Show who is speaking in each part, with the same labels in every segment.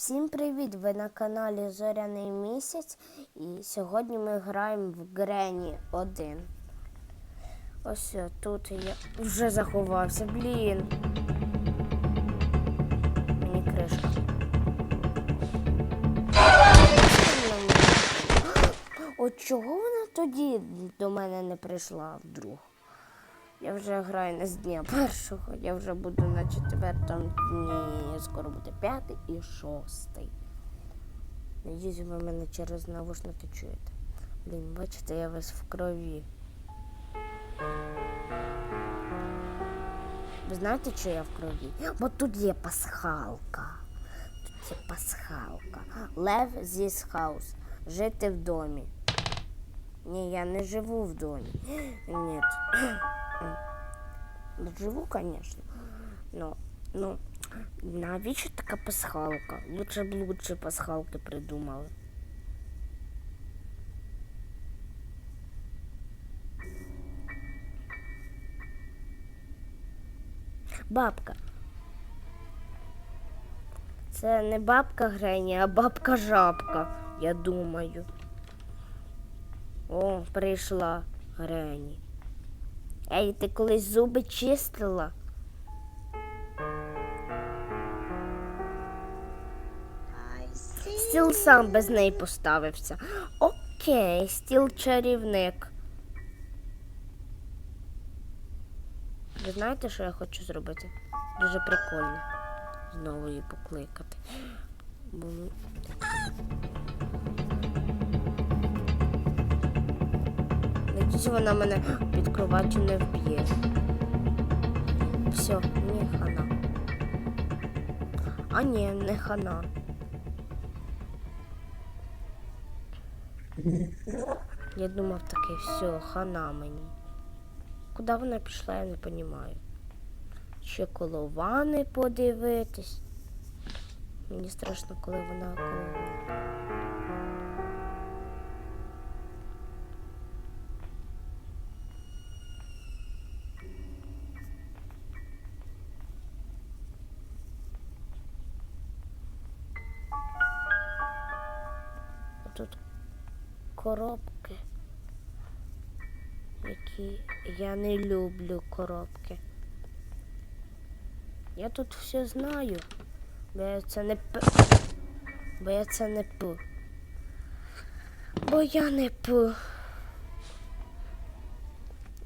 Speaker 1: Всім привіт! Ви на каналі Зоряний місяць і сьогодні ми граємо в Грені 1. Ось тут я вже заховався, блін. Мені кришка. От чого вона тоді до мене не прийшла вдруг? Я вже граю не з дня першого, я вже буду на четвертому дні, скоро буде п'ятий і шостий. Надіюсь, ви мене через навушники чуєте. Блін, бачите, я весь в крові. Ви знаєте, що я в крові? Бо тут є пасхалка. Тут є пасхалка. Лев зіс хаус. Жити в домі. Ні, я не живу в домі. Ні. Живу, конечно. Но, ну, навіщо така пасхалка? Лучше б лучше пасхалки придумали. Бабка. Це не бабка Грені, а бабка жабка, я думаю. О, прийшла Грені. Ей, ти колись зуби чистила? Стіл сам без неї поставився. Окей, стіл чарівник. Ви знаєте, що я хочу зробити? Дуже прикольно. Знову її покликати. Бо... Надіюсь, вона мене під кроваттю не вб'є. Все, ні, хана. А ні, не хана. Я думав таке, все, хана мені. Куди вона пішла, я не розумію. Ще коло вани подивитись. Мені страшно, коли вона коло вани. Тут коробки, які я не люблю коробки. Я тут все знаю, бо я це не п... бо я це не пу. Бо я не пу.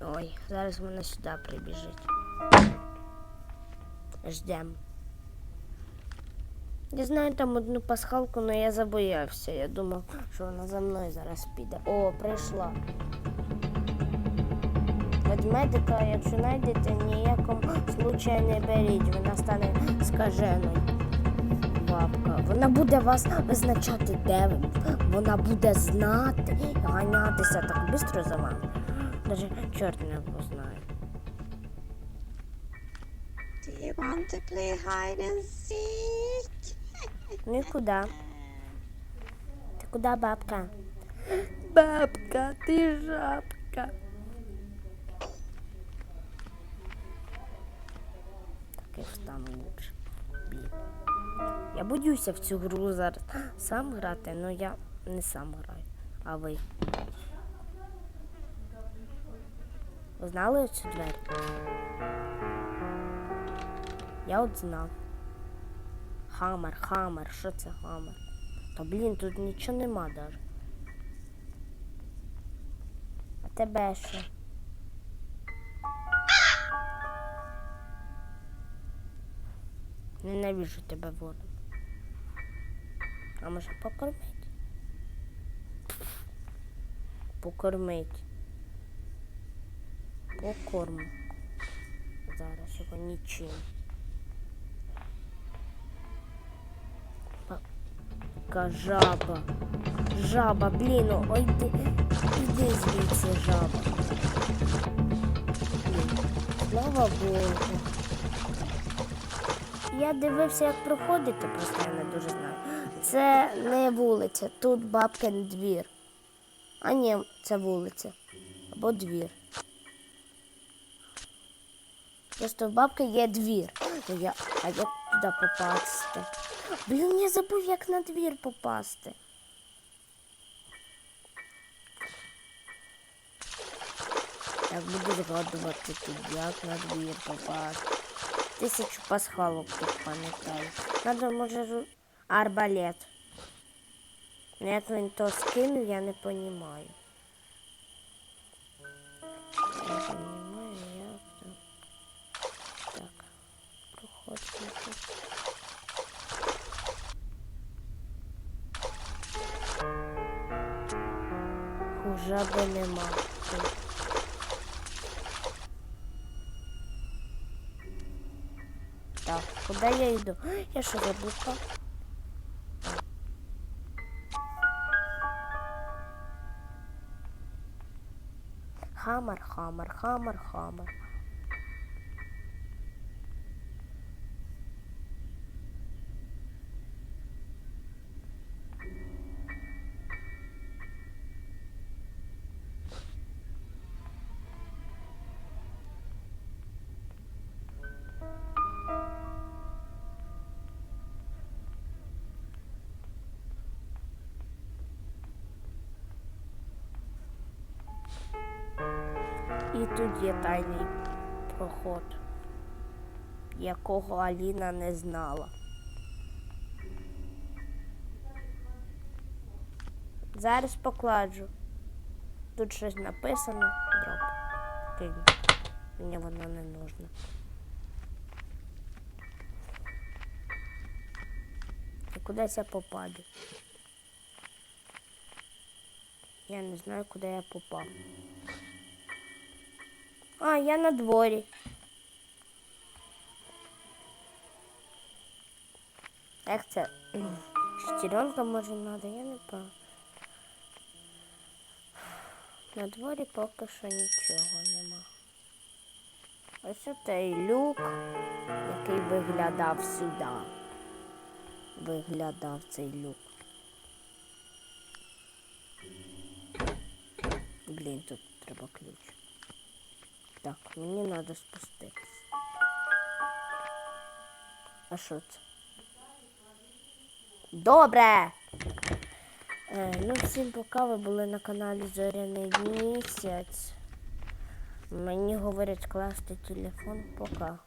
Speaker 1: Ой, зараз вона сюди прибіжить. Ждем. Я знаю там одну пасхалку, але я забоявся. Я думав, що вона за мною зараз піде. О, прийшла. Ведмедика, якщо знайдете, ніякому случаю не беріть, вона стане скаженою. Бабка. Вона буде вас визначати, де ви. Вона буде знати і ганятися так швидко за вами. Даже чорт не познає.
Speaker 2: Do you want to play hide and seek?
Speaker 1: Нікуди. Ти куди, бабка? Бабка, ти жабка. Так я встану лучше. Блін. Я боюся в цю гру зараз сам грати, але я не сам граю. А ви? Ви знали цю двері? Я от знав. Хаммер, хаммер, що це хаммер? Та блін, тут нічого нема даже. А тебе що? Ненавижу тебе воду. А може покормить? Покормить. Покорму. Зараз його нічим. Така жаба. Жаба, блін, ну, ой, йди, іди звідси, жаба. Блін, Слава Богу. Я дивився, як проходити, просто я не дуже знаю. Це не вулиця, тут бабкин двір. А ні, це вулиця. Або двір. Просто в бабки є двір. Я, а як туди попасти? Блін, я забув, як на двір попасти. Так, буду згадувати тут, як на двір попасти. Тисячу пасхалок тут пам'ятаю. Надо, може, арбалет. Ну, Як він то скинув, я не розумію. Уже би нема. Так, куди я йду? Я що заблукав? Хаммер, хаммер, хаммер, хаммер. І тут є тайний проход, якого Аліна не знала. Зараз покладжу. Тут щось написано. Дроп. Кинь. Мені воно не нужно. І кудись я попаду. Я не знаю, куди я попав. А, я на дворі. Як це? Шестеренка може надо, я не пам'ятаю. На дворі поки що нічого нема. Ось цей люк, який виглядав сюди. Виглядав цей люк. Блін, тут треба ключ. Так, мені треба спуститися. А що це? Добре! Е, ну, всім пока ви були на каналі Зоряний місяць. Мені говорять класти телефон пока.